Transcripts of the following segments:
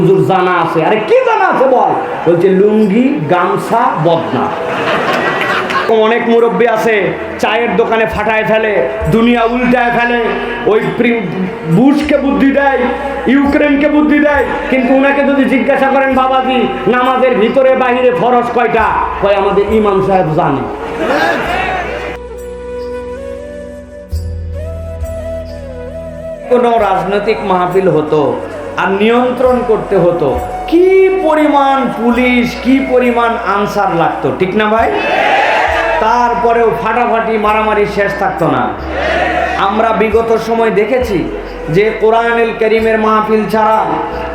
হুজুর জানা আছে। আরে কি জানা আছে বল? বলছে, লুঙ্গি, গামছা, বদনা। অনেক মুরব্বী আছে, চায়ের দোকানে ফাটায় ফেলে, দুনিয়া উল্টায় ফেলে, ওই বুশকে বুদ্ধি দেয়, ইউক্রেনকে বুদ্ধি দেয়, কিন্তু উনাকে যদি জিজ্ঞাসা করেন, বাবাজি, নামাজের ভিতরে বাহিরে ফরজ কয়টা? কয়, আমাদের ইমাম সাহেব জানে। কোনো রাজনৈতিক মাহফিল হতো আর নিয়ন্ত্রণ করতে হতো। কি পরিমাণ পুলিশ, কি পরিমাণ আনসার লাগতো, ঠিক না ভাই? তারপরেও ফাটাফাটি মারামারি শেষ থাকতো না। আমরা বিগত সময় দেখেছি যে কোরআনুল করিমের মাহফিল ছাড়া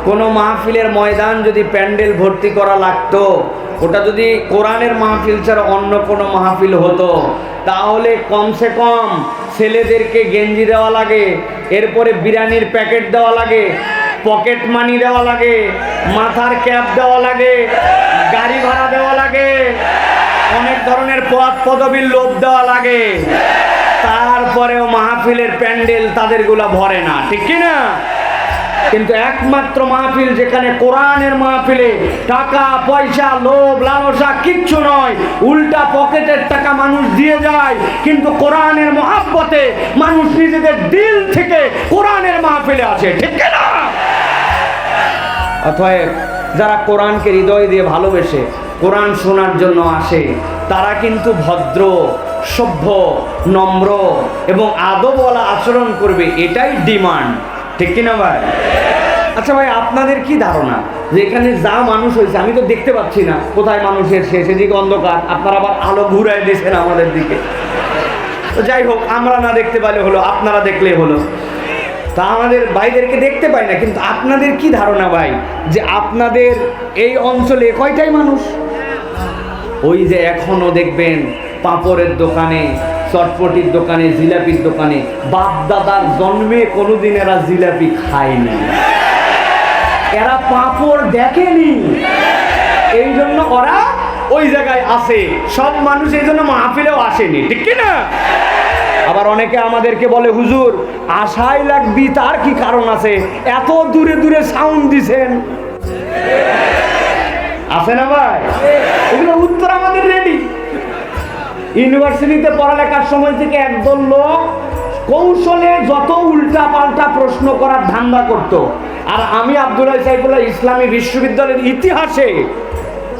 কোনো মাহফিলের ময়দান যদি প্যান্ডেল ভর্তি করা লাগতো, ওটা যদি কোরআনের মাহফিল ছাড়া অন্য কোনো মাহফিল হতো, তাহলে কমসে কম ছেলেদেরকে গেঞ্জি দেওয়া লাগে, এরপরে বিরিয়ানির প্যাকেট দেওয়া লাগে পকেট মানি দেওয়া লাগে, মাথার ক্যাপ দেওয়া লাগে, গাড়ি ভাড়া দেওয়া লাগে, অনেক ধরনের পদ পদবীর লোভ দেওয়া লাগে। তারপরেও মাহফিলের প্যান্ডেল তাদেরগুলা ভরে না, ঠিক কি না? কিন্তু একমাত্র মাহফিল যেখানে কোরআনের মাহফিলে টাকা, পয়সা, লোভ, লালসা কিচ্ছু নয়, উল্টা পকেটের টাকা মানুষ দিয়ে যায়, কিন্তু কোরআনের মহাব্বতে মানুষ নিজেদের দিল থেকে কোরআনের মাহফিলে আছে ঠিক না? অতএব যারা কোরআনকে হৃদয় দিয়ে ভালোবেসে কোরআন শোনার জন্য আসে, তারা কিন্তু ভদ্র, সভ্য, নম্র এবং আদবওয়ালা আচরণ করবে, এটাই ডিমান্ড। ঠিক কিনা ভাই? আচ্ছা ভাই, আপনাদের কি ধারণা যে এখানে যা মানুষ হয়েছে, আমি তো দেখতে পাচ্ছি না কোথায় মানুষের শেষ, এদিকে অন্ধকার, আপনারা আবার আলো ঘুরায় দিয়েছেন আমাদের দিকে। যাই হোক, আমরা না দেখতে পাইলে হলো, আপনারা দেখলে হলো। তা আমাদের ভাইদেরকে দেখতে পাই না, কিন্তু আপনাদের কি ধারণা ভাই? যে আপনাদের এই অঞ্চলে কয়টাই মানুষ? ওই যে এখনও দেখবেন পাপড়ের দোকানে, চটপটির দোকানে, জিলাপির দোকানে বাপ দাদার জন্মে কোনোদিন এরা জিলাপি খায়নি। এরা পাপড় দেখেনি। এই জন্য ওরা ওই জায়গায় আসে। সব মানুষ এই জন্য মাহফিলেও আসেনি, ঠিক কি না? আবার অনেকে আমাদেরকে বলে, হুজুর, আশাই লাগবি, তার কি কারণ আছে? এত দূরে দূরে সাউন্ড দিছেন। আছে না ভাই? এগুলো উত্তর আমাদের রেডি ইউনিভার্সিটিতে পড়ালেখার সময় থেকে একদল লোক কৌশলে যত উল্টা পাল্টা প্রশ্ন করার ধান্দা করত। আর আমি আব্দুল্লাহ সাইফুল্লাহ ইসলামী বিশ্ববিদ্যালয়ের ইতিহাসে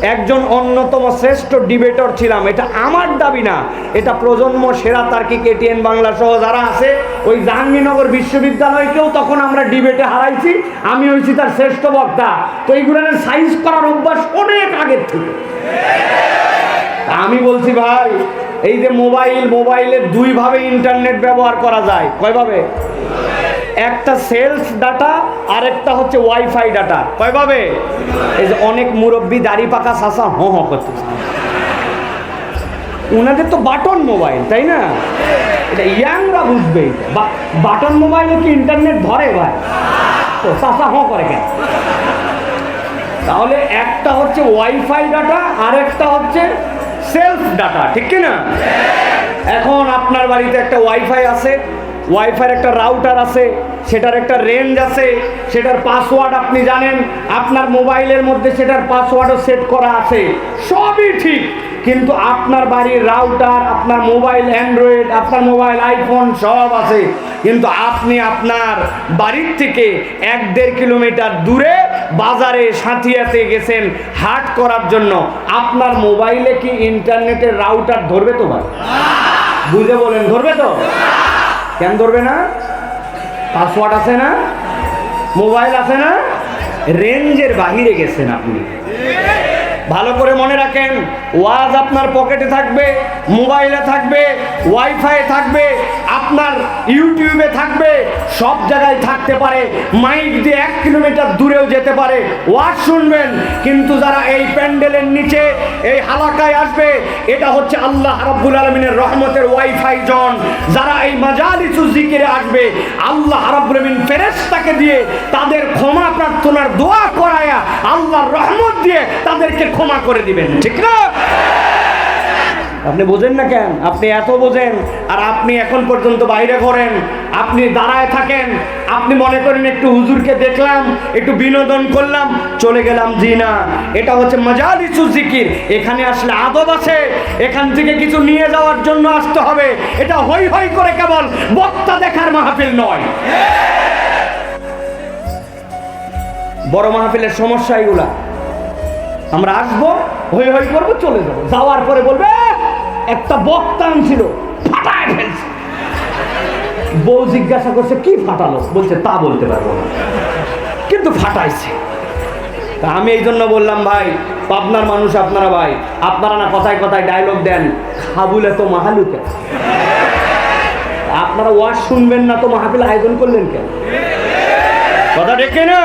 একজন অন্যতম শ্রেষ্ঠ ডিবেটর ছিলাম। এটা আমার দাবি না। এটা প্রজন্ম সেরা তার্কিক এটিএন বাংলা সহ যারা আছে, ওই জাহাঙ্গীরনগর বিশ্ববিদ্যালয়কেও তখন আমরা ডিবেটে হারাইছি, আমি হয়েছি তার শ্রেষ্ঠ বক্তা। তো এইগুলোর সাইজ করার অভ্যাস অনেক আগের থেকে। আমি বলছি ভাই, এই যে মোবাইল, মোবাইলে দুইভাবে ইন্টারনেট ব্যবহার করা যায়। কয়ভাবে? একটা সেলস ডাটা আর একটা হচ্ছে ওয়াইফাই ডাটা। কয়ভাবে এই যে অনেক মুরব্বী দাড়ি পাকা শাসা হ হ করতেছে। ওনাদের তো বাটন মোবাইল, তাই না? এটা ইয়াংরা বুঝবে। বাটন মোবাইলে কি ইন্টারনেট ধরে ভাই? তো শাসা হ করে কেন? তাহলে একটা হচ্ছে ওয়াইফাই ডাটা আর একটা হচ্ছে সেলফ ডাটা, ঠিক কি না? এখন আপনার বাড়িতে একটা ওয়াইফাই আছে ওয়াইফাইয়ের একটা রাউটার আছে, সেটার একটা রেঞ্জ আছে, সেটার পাসওয়ার্ড আপনি জানেন, আপনার মোবাইলের মধ্যে সেটার পাসওয়ার্ডও সেট করা আছে, সবই ঠিক। কিন্তু আপনার বাড়ির রাউটার আপনার মোবাইল অ্যান্ড্রয়েড আপনার মোবাইল আইফোন সব আছে। কিন্তু আপনি আপনার বাড়ির থেকে এক দেড় কিলোমিটার দূরে বাজারে সাঁথিয়াতে গেছেন হাট করার জন্য, আপনার মোবাইলে কি ইন্টারনেটের রাউটার ধরবে তো ভাই? বুঝে বলেন, ধরবে তো? কেন ধরবে না? পাসওয়ার্ড আছে না? মোবাইল আছে না? রেঞ্জের বাহিরে গেছেন আপনি। ভালো করে মনে রাখেন, ওয়াজ আপনার পকেটে থাকবে, মোবাইলে থাকবে, ওয়াইফাই থাকবে, আপনার ইউটিউবে থাকবে, সব জায়গায় থাকতে পারে, মাইক দিয়ে এক কিলোমিটার দূরেও যেতে পারে, ওয়াজ শুনবেন, কিন্তু যারা এই প্যান্ডেলের নিচে, এই হালাকায় আসবে, এটা হচ্ছে আল্লাহ রাব্বুল আলমিনের রহমতের ওয়াইফাই জন। যারা এই মাজালিসু জিকিরে আসবে, আল্লাহ রাব্বুল আলমিন ফেরেশতাকে দিয়ে তাদের ক্ষমা প্রার্থনার দোয়া আল্লাহর রহমত দিয়ে তাদেরকে ক্ষমা করে দিবেন। ঠিক না? আপনি বোঝেন না কেন? আপনি এত বোঝেন, আর আপনি এখন পর্যন্ত বাইরে করেন আপনি দাঁড়ায় থাকেন, আপনি মনে করেন একটু হুজুরকে দেখলাম, একটু বিনোদন করলাম, চলে গেলাম জি না এটা হচ্ছে মজালিসু জিকির। এখানে আসলে আদব আছে, এখান থেকে কিছু নিয়ে যাওয়ার জন্য আসতে হবে। এটা হই হই করে কেবল বক্তা দেখার মাহফিল নয়। বড় মাহফিলের সমস্যা এগুলা। আমরা আসব, হই হই করব, চলে যাব। যাওয়ার পরে বলবে একটা বক্তা ছিল ফাটায় ফেলছে। বউ জিজ্ঞাসা করছে, কি ফাটালো? বলছে, তা বলতে পারব কিন্তু ফাটাইছে। তা আমি এই জন্য বললাম, ভাই, পাবনার মানুষ আপনারা ভাই, আপনারা না কথায় কথায় ডায়লগ দেন, খাবুলে তো মাহালুকে আপনারা ওয়াজ শুনবেন না তো মাহফিল আয়োজন করলেন কেন? কথা ডেকে না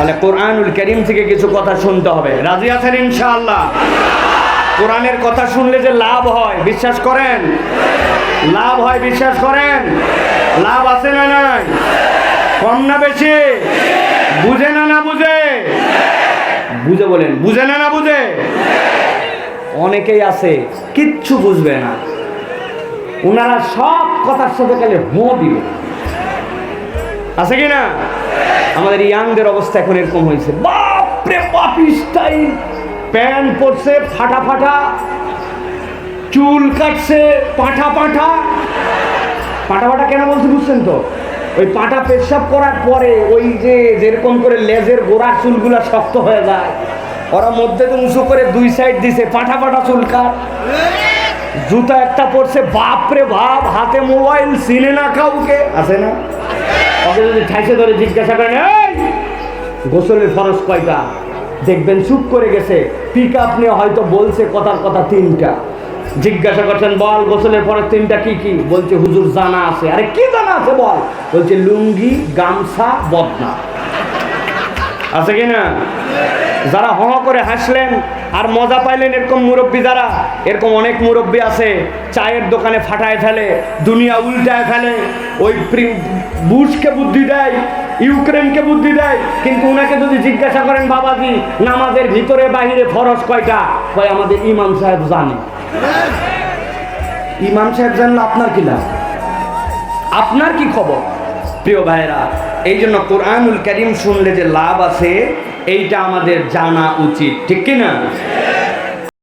তাহলে কোরআনুল করিম থেকে কিছু কথা শুনতে হবে। রাজি আছেন ইনশাআল্লাহ? কোরআনের কথা শুনলে যে লাভ হয়, বিশ্বাস করেন? লাভ হয়, বিশ্বাস করেন? লাভ আছে না নাই? কম না বেশি? বুঝে না না বুঝে? বুঝে বলেন, বুঝে না না বুঝে? অনেকেই আছে, কিচ্ছু বুঝবে না। ওনারা সব কথার সাথে খালি হো দিবে। আছে কি না? আমাদের ইয়াংদের অবস্থা এখন এরকম হয়েছে। বাপরে, বাপ স্টাইল। প্যান্ট পরছে, ফাটা ফাটা। চুল কাটছে, পাঠা পাঠা। পাটা পাটা কেন বলছি বুঝছেন তো? ওই পাটা পেশাব করার পরে ওই যে যেরকম করে লেজের গোড়ার চুলগুলা শক্ত হয়ে যায়, ওরা মধ্যে তো উঁচু করে দুই সাইড দিছে, পাঠা পাঠা চুল কাট। জুতা একটা পরছে, বাপরে বাপ, হাতে মোবাইল সিনে না কাউকে। আছে না? ওকে যদি ঠাইসে ধরে জিজ্ঞাসা করেন গোসলের ফরজ কয়টা? দেখবেন চুপ করে গেছে। পিক আপ নিয়ে হয়তো বলছে কথার কথা তিনটা। জিজ্ঞাসা করছেন, বল, গোসলের পরে তিনটা কি কি? বলছে, হুজুর, জানা আছে। আরে, কি জানা আছে বল? বলছে, লুঙ্গি, গামছা, বদনা। আছে কি না? যারা হ হ করে হাসলেন আর মজা পাইলেন এরকম মুরব্বী যারা, এরকম অনেক মুরব্বী আছে, চায়ের দোকানে ফাটায় ফেলে, দুনিয়া উল্টায় ফেলে, ওই বুশকে বুদ্ধি দেয়, ইউক্রেনকে বুদ্ধি দেয়, কিন্তু ওনাকে যদি জিজ্ঞাসা করেন, বাবাজি, নামাজের ভিতরে বাহিরে ফরজ কয়টা? কয়, আমাদের ইমাম সাহেব জানে। ইমাম সাহেব জানলে আপনার কি লাভ? আপনার কি খবর? প্রিয় ভাইরা এই জন্য কোরআনুল করিম শুনলে যে লাভ আছে এইটা আমাদের জানা উচিত ঠিক কি না